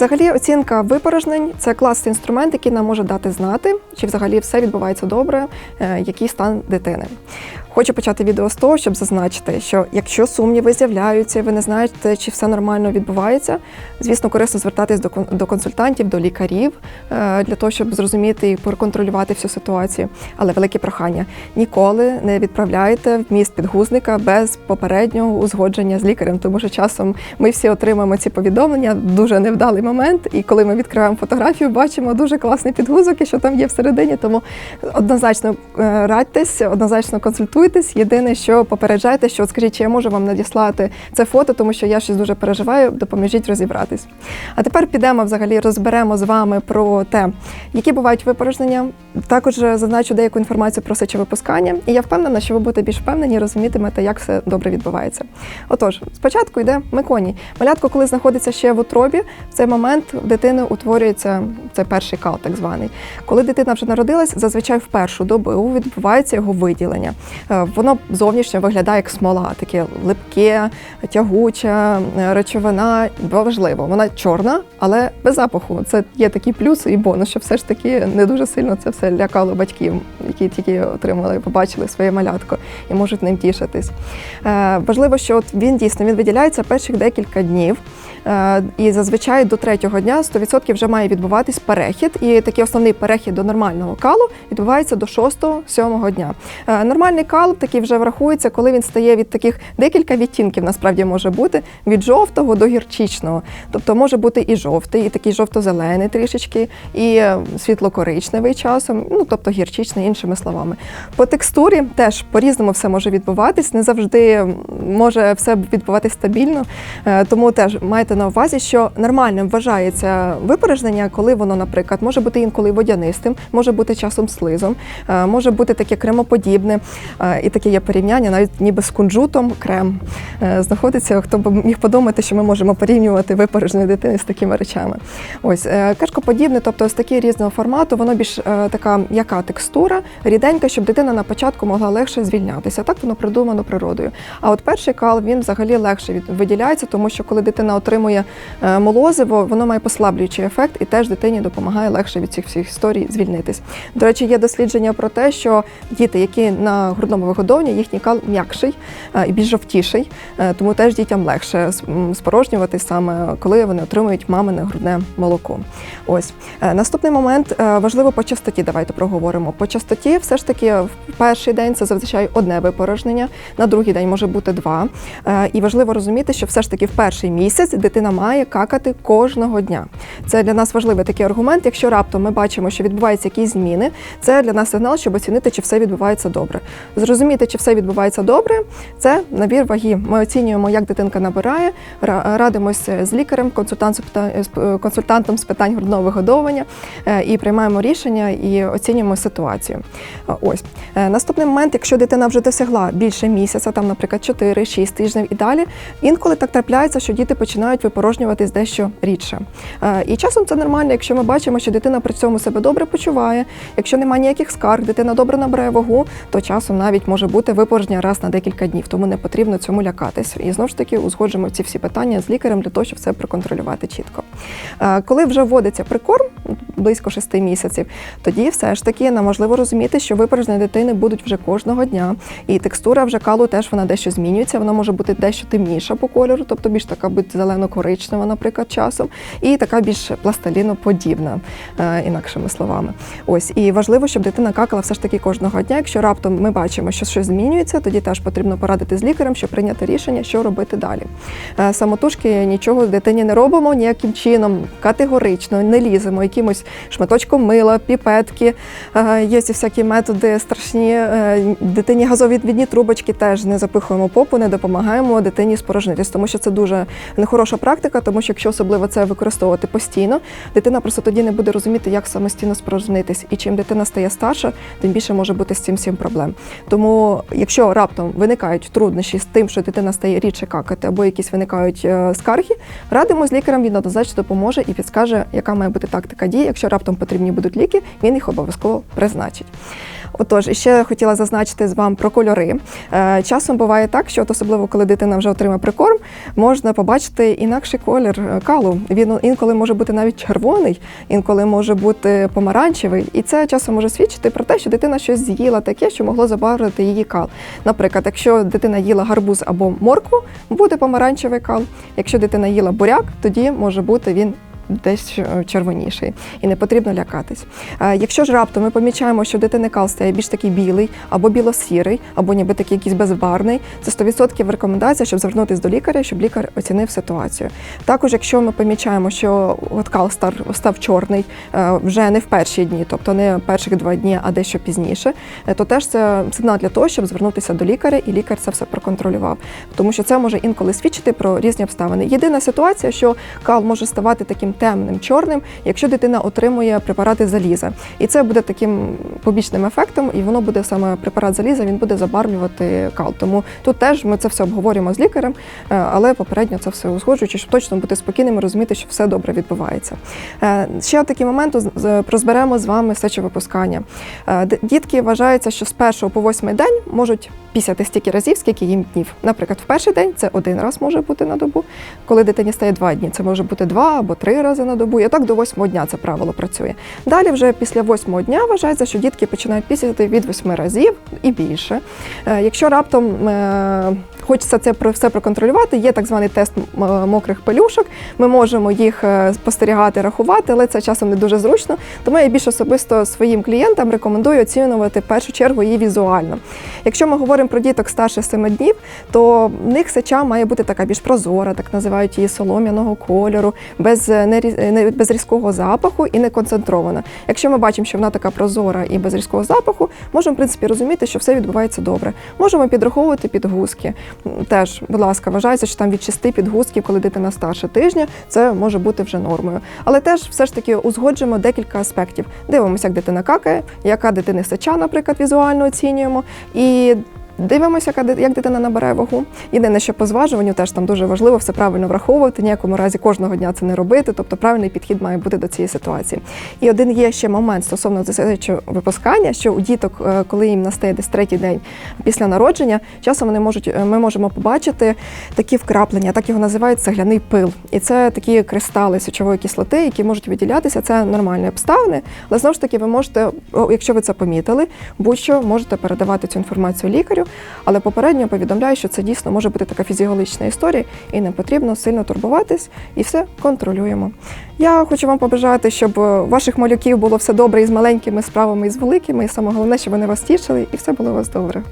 Взагалі, оцінка випорожнень це класний інструмент, який нам може дати знати, чи взагалі все відбувається добре, е, який стан дитини. Хочу почати відео з того, щоб зазначити, що якщо сумніви з'являються, ви не знаєте, чи все нормально відбувається, звісно, корисно звертатись до кон- до консультантів, до лікарів е, для того, щоб зрозуміти і проконтролювати всю ситуацію. Але велике прохання: ніколи не відправляйте в міст підгузника без попереднього узгодження з лікарем, тому що часом ми всі отримаємо ці повідомлення дуже невдалий момент. І коли ми відкриваємо фотографію, бачимо дуже класний підгузок, і що там є всередині. Тому однозначно е, радьтесь, однозначно консультуйтесь. Єдине, що попереджайте, що от скажіть, чи я можу вам надіслати це фото, тому що я щось дуже переживаю, допоможіть розібратись. А тепер підемо взагалі розберемо з вами про те, які бувають випорожнення. Також зазначу деяку інформацію про сечовипускання, і я впевнена, що ви будете більш впевнені, розумітимете, як все добре відбувається. Отож, спочатку йде меконій. Малятко, коли знаходиться ще в утробі, в цей момент в дитини утворюється цей перший кал, так званий. Коли дитина вже народилась, зазвичай в першу добу відбувається його виділення. Е, Воно зовнішньо виглядає як смола, таке липке, тягуча е, речовина. Важливо, вона чорна, але без запаху. Це є такий плюс і бонус, що все ж таки не дуже сильно це все лякало батьків, які тільки отримали, побачили своє малятко і можуть ним тішитись. Е, Важливо, що от він дійсно він виділяється перших декілька днів. І зазвичай до третього дня 100% вже має відбуватись перехід. І такий основний перехід до нормального калу відбувається до 6-7 дня. Е, Нормальний кал такий вже врахується, коли він стає від таких декілька відтінків, насправді може бути від жовтого до гірчичного. Тобто може бути і жовтий, і такий жовто-зелений трішечки, і е, світло-коричневий часом, ну тобто гірчичний, іншими словами. По текстурі теж по-різному все може відбуватись, не завжди може все відбуватись стабільно. Е, Тому теж майте на увазі, що нормальним вважається випорожнення, коли воно, наприклад, може бути інколи водянистим, може бути часом слизом, е, може бути таке кремоподібне, Е, і таке є порівняння, навіть ніби з кунжутом крем е, знаходиться. Хто б міг подумати, що ми можемо порівнювати випорожнення дитини з такими речами. Ось кашкоподібне, тобто ось такі різного формату, воно більш така м'яка текстура, ріденька, щоб дитина на початку могла легше звільнятися. Так воно придумано природою. А от перший кал він взагалі легше виділяється, тому що коли дитина отримує е, воно має послаблюючий ефект і теж дитині допомагає легше від цих всіх історій звільнитись. До речі, є дослідження про те, що діти, які на грудному вигодовуванні, їхній кал м'якший е, і більш жовтіший, е, тому теж дітям легше спорожнювати саме коли вони отримують мамине грудне молоко. Ось Е, наступний момент важливо по частоті. Давайте проговоримо. По частоті, все ж таки, в перший день це зазвичай одне випорожнення, на другий день може бути два. І важливо розуміти, що все ж таки в перший місяць дитина має какати кожного дня. Це для нас важливий такий аргумент. Якщо раптом ми бачимо, що відбуваються якісь зміни, це для нас сигнал, щоб оцінити, чи все відбувається добре. Зрозуміти, чи все відбувається добре, це набір ваги. Ми оцінюємо, як дитинка набирає, радимося з лікарем, консультант з п- консультантом з питань грудного вигодовування е, і приймаємо рішення і оцінюємо ситуацію. Е, Ось Е, наступний момент, якщо дитина вже досягла більше місяця, там, наприклад, 4-6 тижнів і далі, інколи так трапляється, що діти починають випорожнюватись дещо рідше. Е, І часом це нормально, якщо ми бачимо, що дитина при цьому себе добре почуває, якщо немає ніяких скарг, дитина добре набирає вагу, то часом навіть може бути випорожнення раз на декілька днів, тому не потрібно цьому лякатись. І знову ж таки узгоджуємо ці всі питання з лікарем для того, щоб все проконтролювати чітко. Е, Коли вже вводиться прикорм близько 6 місяців, тоді все ж таки нам можливо розуміти, що випорожнення дитини будуть вже кожного дня, і текстура вже калу теж вона дещо змінюється. Вона може бути дещо темніша по кольору, тобто більш така бути зелено-коричнева, наприклад, часом, і така більш пластиліноподібна, е, інакшими словами. Ось і важливо, щоб дитина какала все ж таки кожного дня. Якщо раптом ми бачимо, що щось змінюється, тоді теж потрібно порадити з лікарем, щоб прийняти рішення, що робити далі. Е, Самотужки нічого дитині не робимо ніяким чином, категорично не ліземо якимось шматочком мила, піпетки. Е, Є ці всякі методи страшні. Дитині газовідвідні трубочки теж не запихуємо попу, не допомагаємо дитині спорожнитись, тому що це дуже нехороша практика, тому що якщо особливо це використовувати постійно, дитина просто тоді не буде розуміти, як самостійно спорожнитись. І чим дитина стає старша, тим більше може бути з цим всім проблем. Тому, якщо раптом виникають труднощі з тим, що дитина стає рідше какати, або якісь виникають е, скарги, радимо з лікарем, він однозначно допоможе і підскаже, яка має бути тактика дії. Якщо раптом потрібні будуть ліки, він їх обов'язково призначить. Отож, і ще хотіла зазначити з вам про кольори. Е, Часом буває так, що от особливо коли дитина вже отримає прикорм, можна побачити інакший колір е, калу. Він інколи може бути навіть червоний, інколи може бути помаранчевий. І це часом може свідчити про те, що дитина щось з'їла таке, що могло забарвити її кал. Наприклад, якщо дитина їла гарбуз або моркву, буде помаранчевий кал. Якщо дитина їла буряк, тоді може бути він. Десь е, червоніший і не потрібно лякатись. Якщо ж раптом ми помічаємо, що дитини кал стає більш такий білий або білосірий, або ніби такий якийсь безбарний, це 100% рекомендація, щоб звернутися до лікаря, щоб лікар оцінив ситуацію. Також, якщо ми помічаємо, що от кал став, став чорний е, вже не в перші дні, тобто не перших два дні, а дещо пізніше, е, то теж це сигнал для того, щоб звернутися до лікаря, і лікар це все проконтролював. Тому що це може інколи свідчити про різні обставини. Єдина ситуація, що кал може ставати таким темним, чорним, якщо дитина отримує препарати заліза. І це буде таким побічним ефектом, і воно буде саме препарат заліза, він буде забарвлювати кал. Тому тут теж ми це все обговорюємо з лікарем, е, але попередньо це все узгоджуючи, щоб точно бути спокійними, розуміти, що все добре відбувається. Е, Ще такий момент розберемо з вами сечовипускання. Е, Дітки вважаються, що з першого по восьмий день можуть пісяти стільки разів, скільки їм днів. Наприклад, в перший день це один раз може бути на добу. Коли дитині стає два дні, це може бути два або три рази на добу. І так до восьмого дня це правило працює. Далі, вже після восьмого дня вважається, що дітки починають пісяти від восьми разів і більше. Е, Якщо раптом е, хочеться це все проконтролювати, є так званий тест е, мокрих пелюшок. Ми можемо їх спостерігати, рахувати, але це часом не дуже зручно. Тому я більш особисто своїм клієнтам рекомендую оцінювати в першу чергу її візуально. Якщо ми говоримо про діток старше 7 днів, то в них сеча має бути така більш прозора, так називають її солом'яного кольору, без, е, е, не- без різкого запаху і не концентрована. Якщо ми бачимо, що вона така прозора і без різкого запаху, можемо в принципі розуміти, що все відбувається добре. Можемо підраховувати підгузки. Теж, будь ласка, вважається, що там від 6 підгузків, коли дитина старше тижня, це може бути вже нормою. Але теж все ж таки узгоджуємо декілька аспектів. Дивимося, як дитина какає, яка дитини сеча, наприклад, візуально оцінюємо. І Дивимося, як дитина набирає вагу. Єдине, що по зважуванню теж там дуже важливо все правильно враховувати, ніякому разі кожного дня це не робити. Тобто правильний підхід має бути до цієї ситуації. І один є ще момент стосовно випускання, що у діток, е, коли їм настає десь третій день після народження, часом вони можуть, е, ми можемо побачити такі вкраплення, так його називають цегляний пил. І це такі кристали сечової кислоти, які можуть виділятися. Це нормальні обставини. Але знову ж таки, ви можете, якщо ви це помітили, будь-що можете передавати цю інформацію лікарю, але попередньо повідомляю, що це дійсно може бути така фізіологічна історія, і не потрібно сильно турбуватись, і все контролюємо. Я хочу вам побажати, щоб у ваших малюків було все добре і з маленькими справами, і з великими, і саме головне, щоб вони вас тішили, і все було у вас добре.